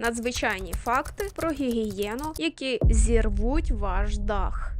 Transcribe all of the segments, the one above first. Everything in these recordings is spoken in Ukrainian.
Надзвичайні факти про гігієну, які зірвуть ваш дах.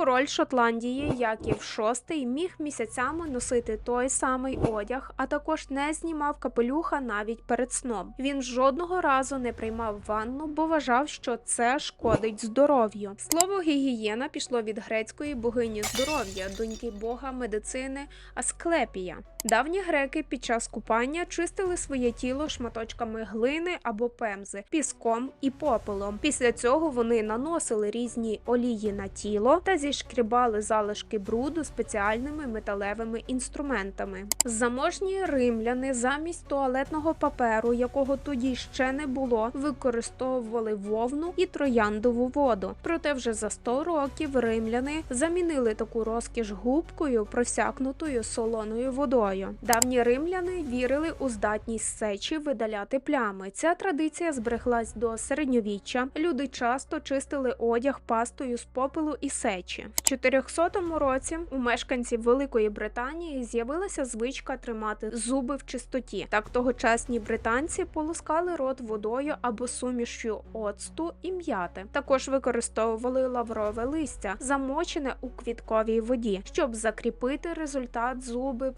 Король Шотландії Яків VI міг місяцями носити той самий одяг, а також не знімав капелюха навіть перед сном. Він жодного разу не приймав ванну, бо вважав, що це шкодить здоров'ю. Слово гігієна пішло від грецької богині здоров'я, доньки бога медицини Асклепія. Давні греки під час купання чистили своє тіло шматочками глини або пемзи, піском і попелом. Після цього вони наносили різні олії на тіло та зішкрібали залишки бруду спеціальними металевими інструментами. Заможні римляни замість туалетного паперу, якого тоді ще не було, використовували вовну і трояндову воду. Проте вже за 100 років римляни замінили таку розкіш губкою, просякнутою солоною водою. Давні римляни вірили у здатність сечі видаляти плями. Ця традиція збереглась до середньовіччя. Люди часто чистили одяг пастою з попелу і сечі. В 400 році у мешканців Великої Британії з'явилася звичка тримати зуби в чистоті. Так тогочасні британці полоскали рот водою або сумішю оцту і м'яти. Також використовували лаврове листя, замочене у квітковій воді, щоб закріпити результат. Зуби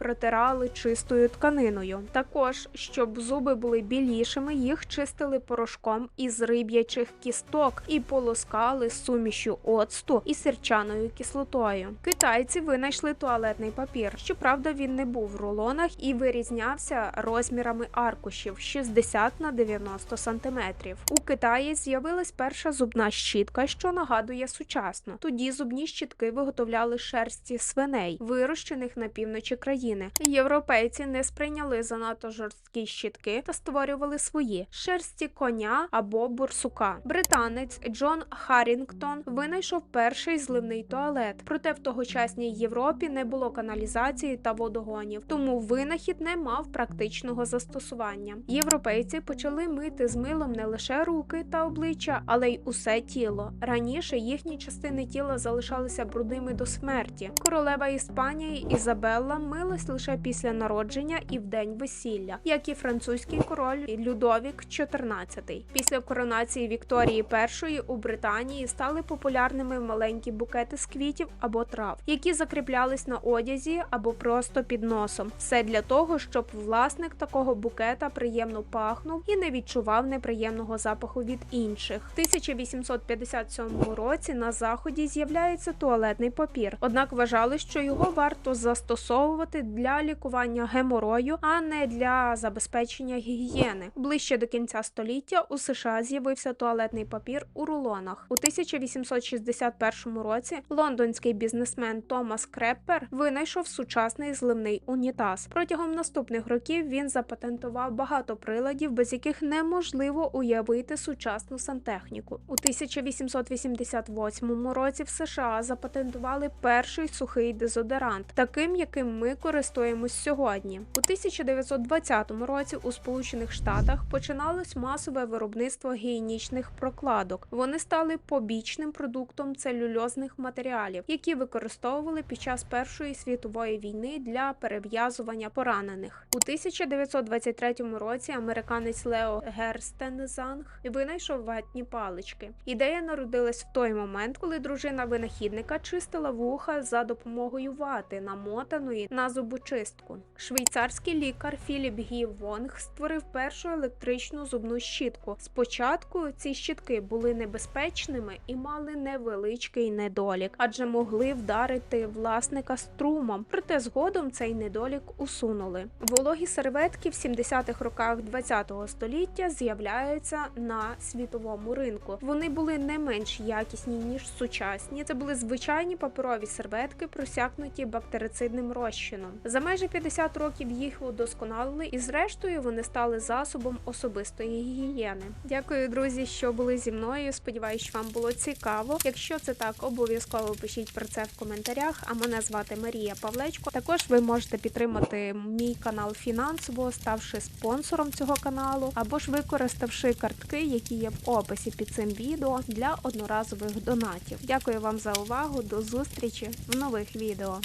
протирали чистою тканиною. Також, щоб зуби були білішими, їх чистили порошком із риб'ячих кісток і полоскали сумішю оцту і сірчаною кислотою. Китайці винайшли туалетний папір. Щоправда, він не був в рулонах і вирізнявся розмірами аркушів 60 на 90 сантиметрів. У Китаї з'явилась перша зубна щітка, що нагадує сучасну. Тоді зубні щітки виготовляли шерсті свиней, вирощених на півночі країни. Європейці не сприйняли занадто жорсткі щітки та створювали свої шерсті коня або бурсука. Британець Джон Харрінгтон винайшов перший зливний туалет. Проте в тогочасній Європі не було каналізації та водогонів, тому винахід не мав практичного застосування. Європейці почали мити з милом не лише руки та обличчя, але й усе тіло. Раніше їхні частини тіла залишалися брудними до смерті. Королева Іспанії Ізабелла милась лише після народження і в день весілля, як і французький король Людовік XIV. Після коронації Вікторії І у Британії стали популярними маленькі букети з квітів або трав, які закріплялись на одязі або просто під носом. Все для того, щоб власник такого букета приємно пахнув і не відчував неприємного запаху від інших. В 1857 році на заході з'являється туалетний папір. Однак вважали, що його варто застосовувати для лікування геморою, а не для забезпечення гігієни. Ближче до кінця століття у США з'явився туалетний папір у рулонах. У 1861 році лондонський бізнесмен Томас Креппер винайшов сучасний зливний унітаз. Протягом наступних років він запатентував багато приладів, без яких неможливо уявити сучасну сантехніку. У 1888 році в США запатентували перший сухий дезодорант, таким яким ми користуємось сьогодні. У 1920 році у Сполучених Штатах починалось масове виробництво гігієнічних прокладок. Вони стали побічним продуктом целюльозних матеріалів, які використовували під час Першої світової війни для перев'язування поранених. У 1923 році американець Лео Герстензанг винайшов ватні палички. Ідея народилась в той момент, коли дружина винахідника чистила вуха за допомогою вати, намотаної на зубочистку. Швейцарський лікар Філіп Гі Вонг створив першу електричну зубну щітку. Спочатку ці щітки були небезпечними і мали невеличкий недолік, адже могли вдарити власника струмом. Проте згодом цей недолік усунули. Вологі серветки в 70-х роках ХХ століття з'являються на світовому ринку. Вони були не менш якісні ніж сучасні. Це були звичайні паперові серветки, просякнуті бактерицидним розчином. За майже 50 років їх удосконалили, і зрештою вони стали засобом особистої гігієни. Дякую, друзі, що були зі мною. Сподіваюсь, вам було цікаво. Якщо це так, обов'язково пишіть про це в коментарях. А мене звати Марія Павлечко. Також ви можете підтримати мій канал фінансово, ставши спонсором цього каналу, або ж використавши картки, які є в описі під цим відео для одноразових донатів. Дякую вам за увагу. До зустрічі в нових відео.